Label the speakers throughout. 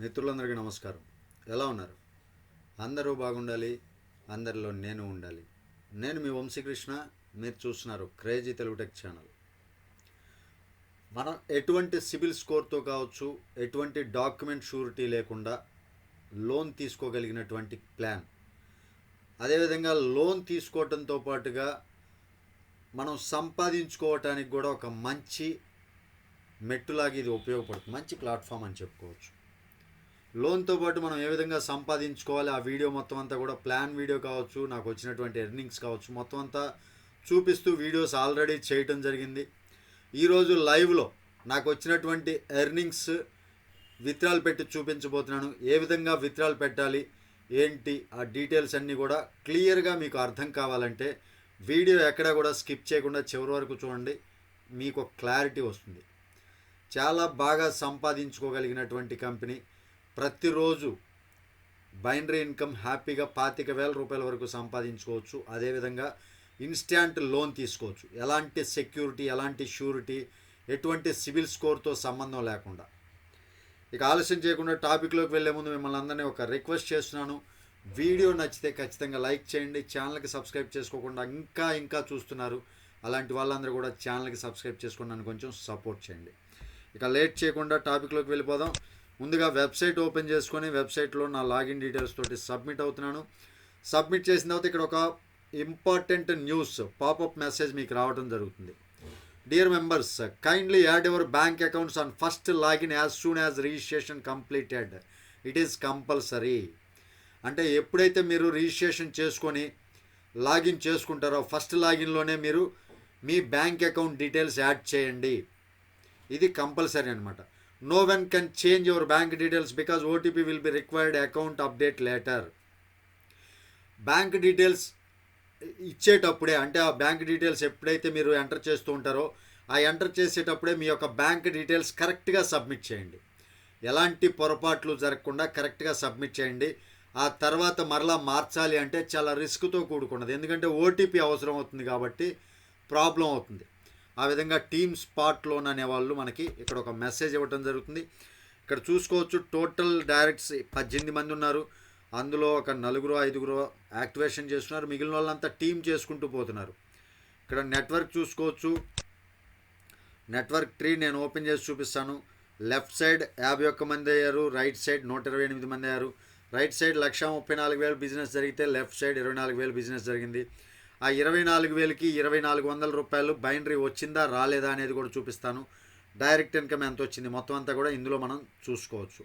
Speaker 1: మిత్రులందరికీ నమస్కారం. ఎలా ఉన్నారు? అందరూ బాగుండాలి అందరిలో నేను ఉండాలి. నేను మీ వంశీకృష్ణ మీరు చూస్తున్నారు క్రేజీ తెలుగు టెక్ ఛానల్. మనం ఎటువంటి సిబిల్ స్కోర్తో కావచ్చు ఎటువంటి డాక్యుమెంట్ షూరిటీ లేకుండా లోన్ తీసుకోగలిగినటువంటి ప్లాన్. అదేవిధంగా లోన్ తీసుకోవడంతో పాటుగా మనం సంపాదించుకోవటానికి కూడా ఒక మంచి మెట్టులాగా ఇది ఉపయోగపడుతుంది మంచి ప్లాట్ఫామ్ అని చెప్పుకోవచ్చు. లోన్తో పాటు మనం ఏ విధంగా సంపాదించుకోవాలి ఆ వీడియో మొత్తం అంతా కూడా ప్లాన్ వీడియో కావచ్చు నాకు వచ్చినటువంటి ఎర్నింగ్స్ కావచ్చు మొత్తం అంతా చూపిస్తూ వీడియోస్ ఆల్రెడీ చేయటం జరిగింది. ఈరోజు లైవ్లో నాకు వచ్చినటువంటి ఎర్నింగ్స్ విత్రాలు పెట్టి చూపించబోతున్నాను. ఏ విధంగా విత్రాలు పెట్టాలి ఏంటి ఆ డీటెయిల్స్ అన్నీ కూడా క్లియర్గా మీకు అర్థం కావాలంటే వీడియో ఎక్కడా కూడా స్కిప్ చేయకుండా చివరి వరకు చూడండి మీకు ఒక క్లారిటీ వస్తుంది. చాలా బాగా సంపాదించుకోగలిగినటువంటి కంపెనీ. ప్రతిరోజు బైనరీ ఇన్కమ్ హ్యాపీగా పాతిక వేల రూపాయల వరకు సంపాదించుకోవచ్చు. అదేవిధంగా ఇన్స్టాంట్ లోన్ తీసుకోవచ్చు. ఎలాంటి సెక్యూరిటీ ఎలాంటి షూరిటీ ఎటువంటి సివిల్ స్కోర్తో సంబంధం లేకుండా. ఇక ఆలస్యం చేయకుండా టాపిక్లోకి వెళ్ళే ముందు మిమ్మల్ని అందరినీ ఒక రిక్వెస్ట్ చేస్తున్నాను. వీడియో నచ్చితే ఖచ్చితంగా లైక్ చేయండి. ఛానల్కి సబ్స్క్రైబ్ చేసుకోకుండా ఇంకా ఇంకా చూస్తున్నారు. అలాంటి వాళ్ళందరూ కూడా ఛానల్కి సబ్స్క్రైబ్ చేసుకుని నన్ను కొంచెం సపోర్ట్ చేయండి. ఇక లేట్ చేయకుండా టాపిక్లోకి వెళ్ళిపోదాం. ముందుగా వెబ్సైట్ ఓపెన్ చేసుకొని వెబ్సైట్లో నా లాగిన్ డీటెయిల్స్ తోటి సబ్మిట్ అవుతున్నాను. సబ్మిట్ చేసిన తర్వాత ఇక్కడ ఒక ఇంపార్టెంట్ న్యూస్ పాపప్ మెసేజ్ మీకు రావడం జరుగుతుంది. Dear members kindly add your bank accounts on first login as soon as registration completed it is compulsory అంటే ఎప్పుడైతే మీరు రిజిస్ట్రేషన్ చేసుకొని లాగిన్ చేసుకుంటారో ఫస్ట్ లాగిన్లోనే మీరు మీ బ్యాంక్ అకౌంట్ డీటెయిల్స్ యాడ్ చేయండి. ఇది కంపల్సరీ అనమాట no one can change your bank details because OTP will be required account update letter bank details ఇచ్చేటప్పుడే అంటే ఆ బ్యాంక్ డీటెయిల్స్ ఎప్పుడైతే మీరు ఎంటర్ చేస్తూ ఉంటారో ఆ ఎంటర్ చేసేటప్పుడే మీ యొక్క బ్యాంక్ డీటెయిల్స్ కరెక్ట్గా సబ్మిట్ చేయండి. ఎలాంటి పొరపాట్లు జరగకుండా కరెక్ట్గా సబ్మిట్ చేయండి. ఆ తర్వాత మరలా మార్చాలి అంటే చాలా రిస్క్తో కూడుకున్నది. ఎందుకంటే ఓటీపీ అవసరం అవుతుంది కాబట్టి ప్రాబ్లం అవుతుంది. ఆ విధంగా టీమ్ స్పాట్ లోన్ అనేవాళ్ళు మనకి ఇక్కడ ఒక మెసేజ్ ఇవ్వడం జరుగుతుంది. ఇక్కడ చూసుకోవచ్చు టోటల్ డైరెక్ట్స్ పద్దెనిమిది మంది ఉన్నారు. అందులో ఒక నలుగురు ఐదుగురు యాక్టివేషన్ చేస్తున్నారు. మిగిలిన వాళ్ళంతా టీం చేసుకుంటూ పోతున్నారు. ఇక్కడ నెట్వర్క్ చూసుకోవచ్చు. నెట్వర్క్ ట్రీ నేను ఓపెన్ చేసి చూపిస్తాను. లెఫ్ట్ సైడ్ యాభై ఒక్క మంది అయ్యారు. రైట్ సైడ్ నూట ఇరవై ఎనిమిది మంది అయ్యారు. రైట్ సైడ్ లక్ష ముప్పై నాలుగు వేలు బిజినెస్ జరిగితే లెఫ్ట్ సైడ్ ఇరవై నాలుగు వేలు బిజినెస్ జరిగింది. ఆ ఇరవై నాలుగు వేలకి ఇరవై నాలుగు వందల రూపాయలు బైండరీ వచ్చిందా రాలేదా అనేది కూడా చూపిస్తాను. డైరెక్ట్ ఇన్కమ్ ఎంత వచ్చింది? మొత్తం అంతా కూడా ఇందులో మనం చూసుకోవచ్చు.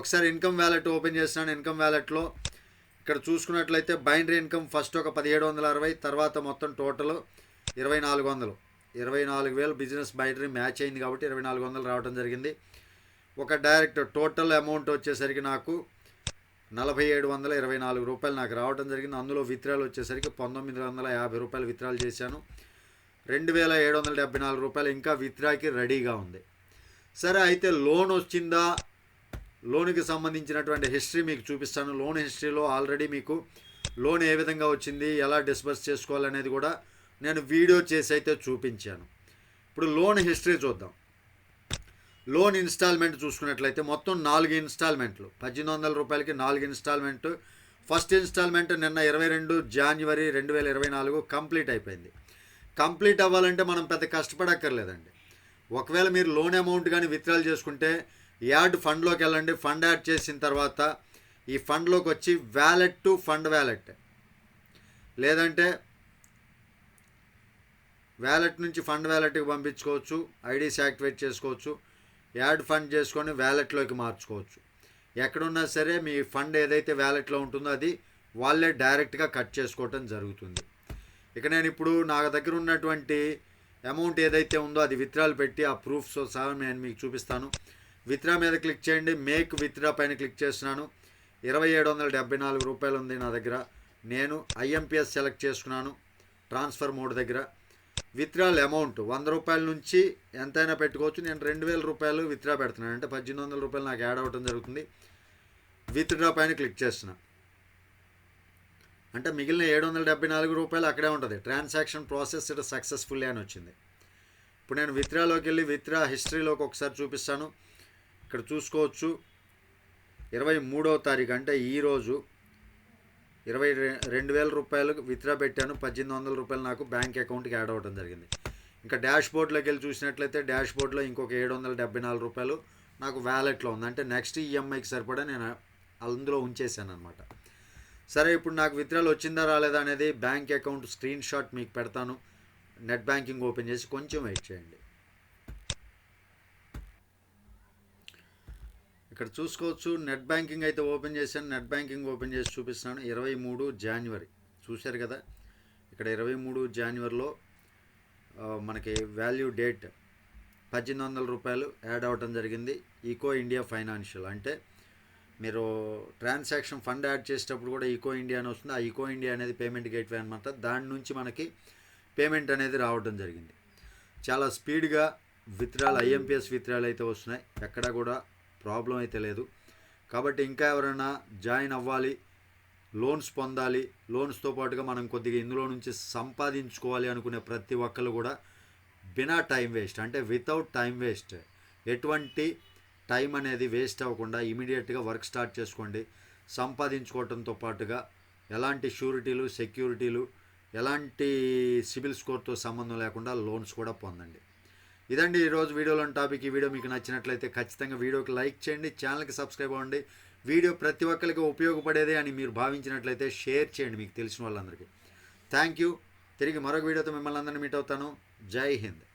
Speaker 1: ఒకసారి ఇన్కమ్ వ్యాలెట్ ఓపెన్ చేసినాను. ఇన్కమ్ వ్యాలెట్లో ఇక్కడ చూసుకున్నట్లయితే బైండరీ ఇన్కమ్ ఫస్ట్ ఒక పదిహేడు వందల అరవై తర్వాత మొత్తం టోటల్ ఇరవై నాలుగు వందలు. ఇరవై నాలుగు వేలు బిజినెస్ బైండరీ మ్యాచ్ అయింది కాబట్టి ఇరవై నాలుగు వందలు రావడం జరిగింది. ఒక డైరెక్ట్ టోటల్ అమౌంట్ వచ్చేసరికి నాకు నలభై ఏడు వందల ఇరవై నాలుగు రూపాయలు నాకు రావడం జరిగింది. అందులో విత్రాలు వచ్చేసరికి పంతొమ్మిది వందల యాభై రూపాయలు విత్రాలు చేశాను. రెండు వేల ఏడు వందల డెబ్బై నాలుగు రూపాయలు ఇంకా విత్రాకి రెడీగా ఉంది. సరే అయితే లోన్ వచ్చిందా? లోన్కి సంబంధించినటువంటి హిస్టరీ మీకు చూపిస్తాను. లోన్ హిస్టరీలో ఆల్రెడీ మీకు లోన్ ఏ విధంగా వచ్చింది ఎలా డిస్బర్స్ చేసుకోవాలనేది కూడా నేను వీడియో చేసి అయితే చూపించాను. ఇప్పుడు లోన్ హిస్టరీ చూద్దాం. లోన్ ఇన్స్టాల్మెంట్ చూసుకున్నట్లయితే మొత్తం నాలుగు ఇన్స్టాల్మెంట్లు. పద్దెనిమిది వందల రూపాయలకి నాలుగు ఇన్స్టాల్మెంట్. ఫస్ట్ ఇన్స్టాల్మెంట్ నిన్న ఇరవై రెండు జాన్వరి రెండు వేల ఇరవై నాలుగు కంప్లీట్ అయిపోయింది. కంప్లీట్ అవ్వాలంటే మనం పెద్ద కష్టపడక్కర్లేదండి. ఒకవేళ మీరు లోన్ అమౌంట్ కానీ విత్డ్రాల్ చేసుకుంటే యాడ్ ఫండ్లోకి వెళ్ళండి. ఫండ్ యాడ్ చేసిన తర్వాత ఈ ఫండ్లోకి వచ్చి వ్యాలెట్ టు ఫండ్ వ్యాలెట్. లేదంటే వ్యాలెట్ నుంచి ఫండ్ వ్యాలెట్కి పంపించుకోవచ్చు ఐడీస్ యాక్టివేట్ చేసుకోవచ్చు. యాడ్ ఫండ్ చేసుకొని వ్యాలెట్లోకి మార్చుకోవచ్చు. ఎక్కడున్నా సరే మీ ఫండ్ ఏదైతే వ్యాలెట్లో ఉంటుందో అది వాళ్ళే డైరెక్ట్గా కట్ చేసుకోవటం జరుగుతుంది. ఇక నేను ఇప్పుడు నా దగ్గర ఉన్నటువంటి అమౌంట్ ఏదైతే ఉందో అది విత్డ్రాలు పెట్టి ఆ ప్రూఫ్స్ సహా నేను మీకు చూపిస్తాను. విత్డ్రా మీద క్లిక్ చేయండి. మేక్ విత్డ్రా పైన క్లిక్ చేస్తున్నాను. ఇరవై ఏడు వందల డెబ్బై నాలుగు రూపాయలు ఉంది నా దగ్గర. నేను ఐఎంపిఎస్ సెలెక్ట్ చేసుకున్నాను. ట్రాన్స్ఫర్ మోడ్ దగ్గర. విత్డ్రాల్ అమౌంట్ వంద రూపాయల నుంచి ఎంతైనా పెట్టుకోవచ్చు. నేను రెండు వేల రూపాయలు విత్డ్రా పెడుతున్నాను. అంటే పద్దెనిమిది వందల రూపాయలు నాకు యాడ్ అవ్వడం జరుగుతుంది. విత్డ్రా పైన క్లిక్ చేస్తున్నా. అంటే మిగిలిన ఏడు వందల డెబ్బై నాలుగు రూపాయలు అక్కడే ఉంటుంది. ట్రాన్సాక్షన్ ప్రాసెస్ ఇట్ సక్సెస్ఫుల్లీ అని వచ్చింది. ఇప్పుడు నేను విత్డ్రాలోకి వెళ్ళి విత్డ్రా హిస్టరీలోకి ఒకసారి చూపిస్తాను. ఇక్కడ చూసుకోవచ్చు. ఇరవై మూడవ తారీఖు అంటే ఈరోజు ఇరవై రెండు వేల రూపాయలు విత్డ్రా పెట్టాను పద్దెనిమిది వందల రూపాయలు నాకు బ్యాంక్ అకౌంట్కి యాడ్ అవ్వడం జరిగింది. ఇంకా డాష్ బోర్డ్లోకి వెళ్ళి చూసినట్లయితే డాష్ బోర్డ్లో ఇంకొక ఏడు వందల డెబ్బై నాలుగు రూపాయలు నాకు వ్యాలెట్లో ఉంది. అంటే నెక్స్ట్ ఈఎంఐకి సరిపడా నేను అందులో ఉంచేసాను అనమాట సరే ఇప్పుడు నాకు విత్డ్రాలు వచ్చిందా రాలేదా అనేది బ్యాంక్ అకౌంట్ స్క్రీన్ షాట్ మీకు పెడతాను. నెట్ బ్యాంకింగ్ ఓపెన్ చేసి కొంచెం వెయిట్ చేయండి. ఇక్కడ చూసుకోవచ్చు. నెట్ బ్యాంకింగ్ అయితే ఓపెన్ చేశాను. నెట్ బ్యాంకింగ్ ఓపెన్ చేసి చూపిస్తున్నాను. ఇరవై మూడు జాన్వరి చూశారు కదా? ఇక్కడ ఇరవై మూడు జాన్వరిలో మనకి వాల్యూ డేట్ పద్దెనిమిది వందల రూపాయలు యాడ్ అవ్వటం జరిగింది. ఈకో ఇండియా ఫైనాన్షియల్ అంటే మీరు ట్రాన్సాక్షన్ ఫండ్ యాడ్ చేసేటప్పుడు కూడా ఈకో ఇండియా అని వస్తుంది. ఆ ఈకో ఇండియా అనేది పేమెంట్ గేట్వే అనమాట దాని నుంచి మనకి పేమెంట్ అనేది రావడం జరిగింది. చాలా స్పీడ్గా విత్డ్రాల్ ఐఎంపిఎస్ విత్డ్రాల్ అయితే వస్తున్నాయి. ఎక్కడా కూడా ప్రాబ్లం అయితే లేదు. కాబట్టి ఇంకా ఎవరైనా జాయిన్ అవ్వాలి లోన్స్ పొందాలి లోన్స్తో పాటుగా మనం కొద్దిగా ఇందులో నుంచి సంపాదించుకోవాలి అనుకునే ప్రతి ఒక్కరు కూడా బినా టైం వేస్ట్ అంటే వితౌట్ టైం వేస్ట్. ఎటువంటి టైం అనేది వేస్ట్ అవ్వకుండా ఇమీడియట్గా వర్క్ స్టార్ట్ చేసుకోండి. సంపాదించుకోవడంతో పాటుగా ఎలాంటి షూరిటీలు సెక్యూరిటీలు ఎలాంటి సిబిల్ స్కోర్తో సంబంధం లేకుండా లోన్స్ కూడా పొందండి. ఇదండి ఈరోజు వీడియోలోని టాపిక్. ఈ వీడియో మీకు నచ్చినట్లయితే ఖచ్చితంగా వీడియోకి లైక్ చేయండి ఛానల్కి సబ్స్క్రైబ్ అవ్వండి. వీడియో ప్రతి ఒక్కరికి ఉపయోగపడేదే అని మీరు భావించినట్లయితే షేర్ చేయండి మీకు తెలిసిన వాళ్ళందరికీ. Thank you. తిరిగి మరొక వీడియోతో మిమ్మల్ని అందరినీ మీట్ అవుతాను. జై హింద్.